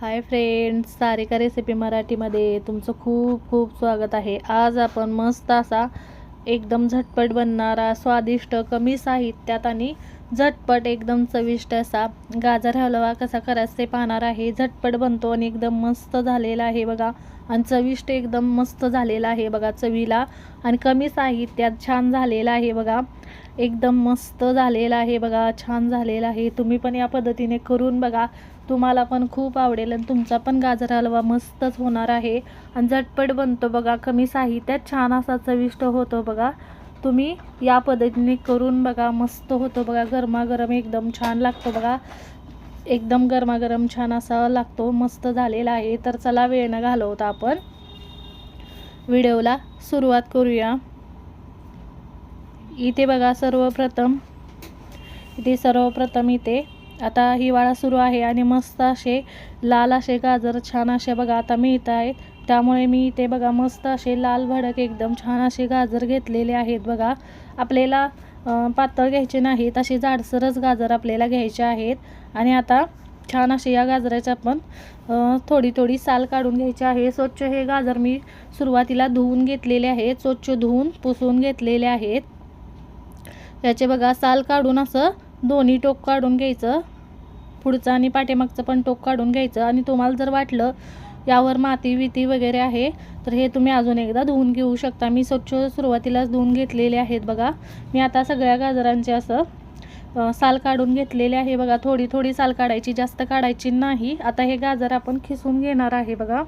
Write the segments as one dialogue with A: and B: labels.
A: Hi friends Sarika recipe मराठीमध्ये तुमचं खूप खूप स्वागत आहे. आज आपण मस्त असा एकदम झटपट बनणारा स्वादिष्ट कमी साहित्यात आणि झटपट एकदम चविष्ट असा गाजर हलवा कसा करायचं ते पाहणार आहे. झटपट बनतो आणि एकदम मस्त झालेला आहे बघा. आणि चविष्ट एकदम मस्त झालेला आहे बघा चवीला. आणि कमी साहित्यात छान झालेला आहे बघा. एकदम मस्त झालेला आहे बघा. छान झालेला आहे. तुम्ही पण या पद्धतीने करून बघा. तुम्हाला पण खूप आवडेल आणि तुमचा पण गाजर हलवा मस्तच होणार आहे. आणि झटपट बनतो बघा कमी साहित्यात छान असा चविष्ट होतो बघा. तुम्ही या पद्धतीने करून बघा मस्त होतो बघा. गरमागरम एकदम छान लागतो बघा. एकदम गरमागरम छान असा लागतो मस्त झालेला आहे. तर चला वेळ न घालवता आपण व्हिडिओला सुरुवात करूया. इथे बघा सर्वप्रथम इथे सर्वप्रथम इथे आता हिवाळा सुरू आहे आणि मस्त असे लाल असे गाजर छान असे बघा आता मिळत आहेत. त्यामुळे मी इथे बघा मस्त असे लाल भडक एकदम छान असे गाजर घेतलेले आहेत बघा. आपल्याला पातळ घ्यायचे नाहीत असे जाडसरच गाजर आपल्याला घ्यायचे आहेत. आणि आता छान असे या गाजराचे आपण थोडी थोडी साल काढून घ्यायची आहे. स्वच्छ हे गाजर मी सुरुवातीला धुवून घेतलेले आहेत. स्वच्छ धुवून पुसून घेतलेले आहेत. याचे बघा साल काढून असं दोन्ही टोक काढून घ्यायचं. पुढचं आणि पाठीमागचं पण टोक काढून घ्यायचं. आणि तुम्हाला जर वाटलं यावर माती विती वगैरे आहे तर हे तुम्ही अजून एकदा धुवून घेऊ शकता. मी स्वच्छ सुरुवातीलाच धुवून घेतलेले आहेत बघा. मी आता सगळ्या गाजरांचे असं साल काढून घेतलेले आहे बघा. थोडी थोडी साल काढायची जास्त काढायची नाही. आता हे गाजर आपण खिसून घेणार आहे बघा.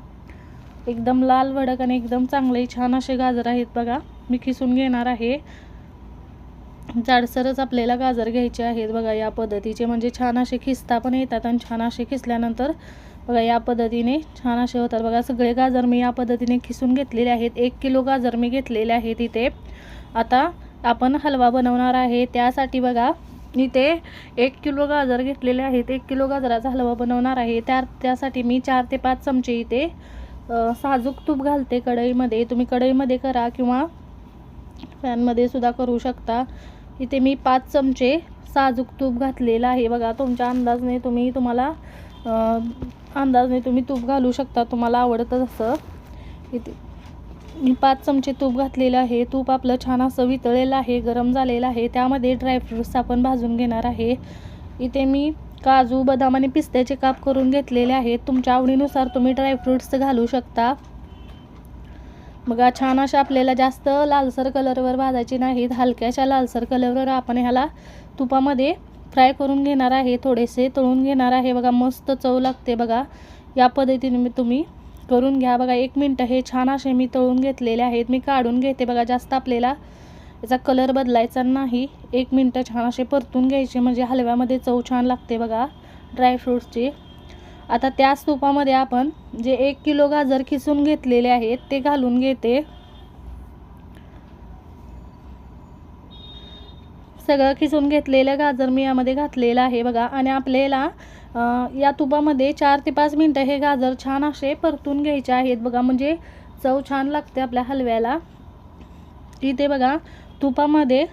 A: एकदम लाल भडक आणि एकदम चांगले छान असे गाजर आहेत बघा. मी खिसून घेणार आहे. जाडसरच आपल्याला गाजर घ्यायचे आहेत. बघा या पद्धतीचे म्हणजे छान असे खिसता पण येतात आणि छान असे खिसल्यानंतर बघा या पद्धतीने छान असे होतात. बघा सगळे गाजर मी या पद्धतीने खिसून घेतलेले आहेत. एक किलो गाजर मी घेतलेले आहेत इथे आता आपण हलवा बनवणार आहे. त्यासाठी बघा इथे एक किलो गाजर घेतलेले आहेत. एक किलो गाजराचा हलवा बनवणार आहे. त्या त्यासाठी मी चार ते पाच चमचे इथे साजूक तूप घालते कढईमध्ये. तुम्ही कढईमध्ये करा किंवा फॅनमध्ये सुद्धा करू शकता. इथे मी पाच चमचे साजूक तूप घातलेलं आहे. बघा तुमच्या अंदाजने तुम्ही तुम्हाला अंदाजने तुम्ही तूप घालू शकता तुम्हाला आवडतं तसं इथे मी पाच चमचे तूप घातलेलं आहे. तूप आपलं छान असं वितळलेलं आहे गरम झालेलं आहे. त्यामध्ये ड्रायफ्रूट्स आपण भाजून घेणार आहे. इथे मी काजू बदाम आणि पिस्त्याचे काप करून घेतलेले आहेत. तुमच्या आवडीनुसार तुम्ही ड्रायफ्रूट्स घालू शकता. बघा छान अशा आपल्याला जास्त लालसर कलरवर भाजायची नाहीत. हलक्याशा लालसर कलरवर आपण ह्याला तुपामध्ये फ्राय करून घेणार आहे. थोडेसे तळून घेणार आहे. बघा मस्त चव लागते बघा. या पद्धतीने मी तुम्ही करून घ्या. बघा एक मिनटं हे छान असे मी तळून घेतलेले आहेत. मी काढून घेते बघा जास्त आपल्याला याचा कलर बदलायचा नाही. एक मिनटं छान असे परतून घ्यायचे. म्हणजे हलव्यामध्ये चव छान लागते बघा. ड्रायफ्रूट्सची आता त्याच तुपामध्ये आपण जे एक किलो गाजर खिसून घेतलेले आहेत ते घालून घेते. सगळं खिसून घेतलेलं गाजर मी यामध्ये घातलेलं आहे बघा. आणि आपल्याला या तुपामध्ये चार ते पाच मिनटं हे गाजर छान असे परतून घ्यायचे आहेत बघा. म्हणजे चव छान लागते आपल्या हलव्याला. इथे बघा तुपामध्ये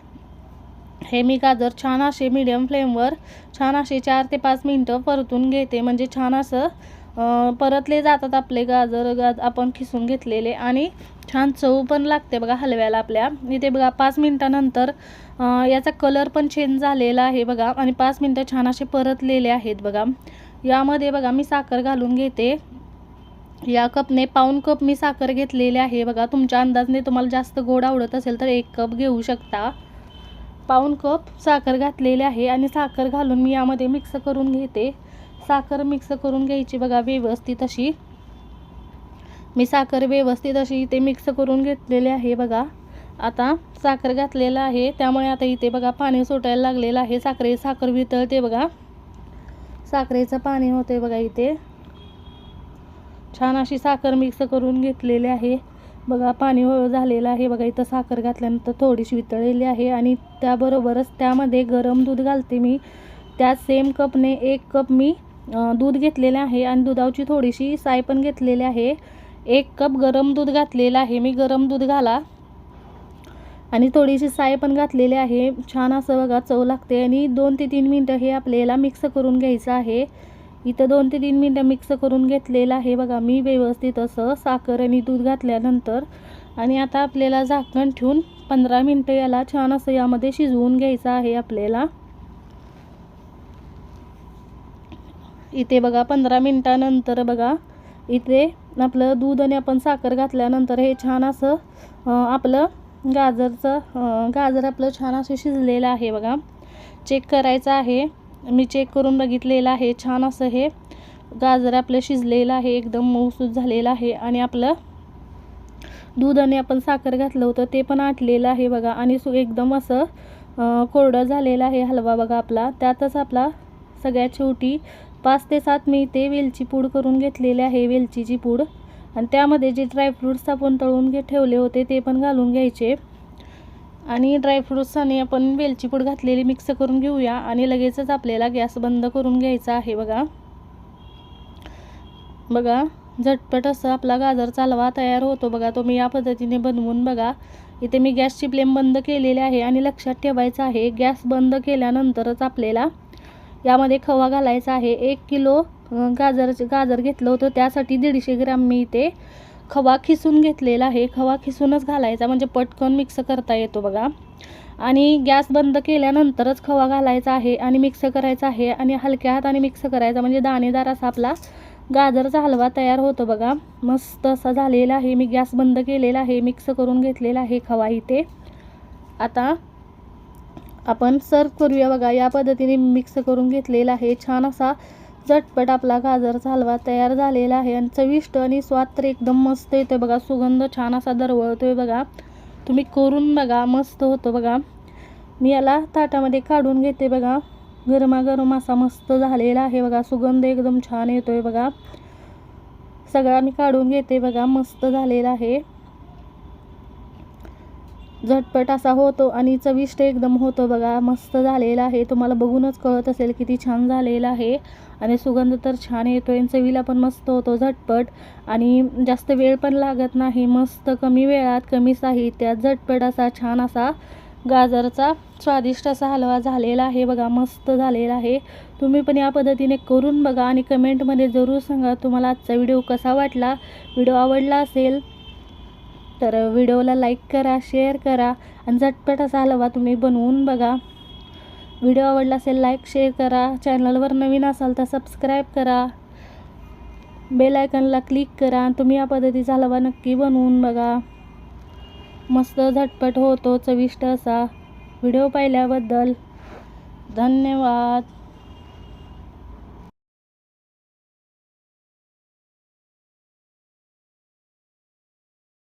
A: हे मी गाजर छान असे मीडियम फ्लेमवर छान असे चार ते पाच मिनटं परतून घेते. म्हणजे छान असं परतले जातात आपले गाजर गाज आपण खिसून घेतलेले. आणि छान चव पण लागते बघा हलव्याला आपल्या. इथे बघा पाच मिनटानंतर याचा कलर पण चेंज झालेला आहे बघा. आणि पाच मिनटं छान असे परतलेले आहेत बघा. यामध्ये बघा मी साखर घालून घेते. या कपने पाऊन कप मी साखर घेतलेली आहे बघा. तुमच्या अंदाजने तुम्हाला जास्त गोड आवडत असेल तर एक कप घेऊ शकता. पाऊन कप साखर घातलेली आहे आणि साखर घालून मी यामध्ये मिक्स करून घेते. साखर मिक्स करून घ्यायची बघा व्यवस्थित अशी. मी साखर व्यवस्थित अशी इथे मिक्स करून घेतलेले आहे बघा. आता साखर घातलेलं आहे त्यामुळे आता इथे बघा पाणी सुटायला लागलेलं आहे. साखरे साखर वितळते बघा. साखरेचं पाणी होते बघा इथे. छान अशी साखर मिक्स करून घेतलेली आहे. बघा पाणी झालेलं आहे. बघा इथं साखर घातल्यानंतर थोडीशी वितळलेली आहे आणि त्याबरोबरच त्यामध्ये गरम दूध घालते मी. त्या सेम कपने एक कप मी दूध घेतलेले आहे आणि दुधाची थोडीशी साय पण घेतलेली आहे. एक कप गरम दूध घातलेलं आहे मी गरम दूध घाला. आणि थोडीशी साय पण घातलेली आहे. छान असं बघा चव लागते. आणि दोन ते तीन मिनटं हे आपल्याला मिक्स करून घ्यायचं आहे. इथं दोन ते तीन मिनटं मिक्स करून घेतलेलं आहे. बघा मी व्यवस्थित असं साखर आणि दूध घातल्यानंतर आणि आता आपल्याला झाकण ठेवून पंधरा मिनटं याला छान असं यामध्ये शिजवून घ्यायचं आहे आपल्याला. इथे बघा पंधरा मिनटानंतर बघा इथे आपलं दूध आणि आपण साखर घातल्यानंतर हे छान असं आपलं गाजरचं गाजर आपलं छान असं शिजलेलं आहे बघा. चेक करायचं आहे. मी चेक करून बघितलेलं आहे. छान असं हे गाजर आपलं शिजलेलं आहे. एकदम मऊसूत झालेलं आहे. आणि आपलं दूध आणि आपण साखर घातलं होतं ते पण आटलेलं आहे बघा. आणि सु एकदम असं कोरडं झालेलं आहे हलवा बघा आपला. त्यातच आपला सगळ्यात शेवटी पाच ते सात मी ते वेलची पूड करून घेतलेली आहे वेलचीची पूड. आणि त्यामध्ये जे ड्रायफ्रूट्स आपण तळून घे ठेवले होते ते पण घालून घ्यायचे. आणि ड्रायफ्रूट्स आणि आपण वेलची पूड घातलेली मिक्स करून घेऊया आणि लगेचच आपल्याला गॅस बंद करून घ्यायचा आहे बघा. बघा झटपट असं आपला गाजर चालवा तयार होतो बघा. तो मी या पद्धतीने बनवून बघा. इथे मी गॅसची फ्लेम बंद केलेली आहे आणि लक्षात ठेवायचं आहे गॅस बंद केल्यानंतरच आपल्याला यामध्ये खवा घालायचा आहे. एक किलो गाजर गाजर घेतलं होतं त्यासाठी दीडशे ग्राम मी इथे खवा खिसून घेतलेला आहे. खवा खिसूनच घालायचा. म्हणजे पटकन मिक्स करता येतो बघा. आणि गॅस बंद केल्यानंतरच खवा घालायचा आहे आणि मिक्स करायचा आहे. आणि हलक्या हाताने मिक्स करायचा. म्हणजे दाणेदार असा आपला गाजरचा हलवा तयार होतो बघा. मस्त असा झालेला आहे. मी गॅस बंद केलेला आहे. मिक्स करून घेतलेला आहे खवा इथे. आता आपण सर्व करूया बघा. या पद्धतीने मिक्स करून घेतलेला आहे. छान असा झटपट आपला गाजरचा हलवा तयार झालेला आहे. आणि चविष्ट आणि स्वाद तर एकदम मस्त येतो बघा. सुगंध छान असा दरवळतोय बघा. तुम्ही करून बघा. मस्त होतो बघा. मी याला ताटामध्ये काढून घेते बघा. गरमागरम असा मस्त झालेला आहे बघा. सुगंध एकदम छान येतोय बघा. सगळा मी काढून घेते बघा. मस्त झालेला आहे. झटपट असा होतो आणि चविष्ट एकदम होतो बघा. मस्त झालेला आहे. तुम्हाला बघूनच कळत असेल किती छान झालेला आहे. आणि सुगंध तर छान येतो आहे चवीला पण मस्त होतो झटपट. आणि जास्त वेळ पण लागत नाही. मस्त कमी वेळात कमी साहित्यात झटपट असा छान असा गाजरचा स्वादिष्ट असा हलवा झालेला आहे. बघा मस्त झालेला आहे. तुम्ही पण या पद्धतीने करून बघा आणि कमेंटमध्ये जरूर सांगा तुम्हाला आजचा व्हिडिओ कसा वाटला. व्हिडिओ आवडला असेल तर व्हिडिओला लाईक करा शेअर करा आणि झटपट असा हलवा तुम्ही बनवून बघा. व्हिडिओ आवडला असेल लाईक शेअर करा. चॅनलवर नवीन असाल तर सबस्क्राईब करा. बेल आयकनला क्लिक करा आणि तुम्ही या पद्धतीचा हलवा नक्की बनवून बघा. मस्त झटपट होतो चविष्ट असा व्हिडिओ पाहिल्याबद्दल धन्यवाद.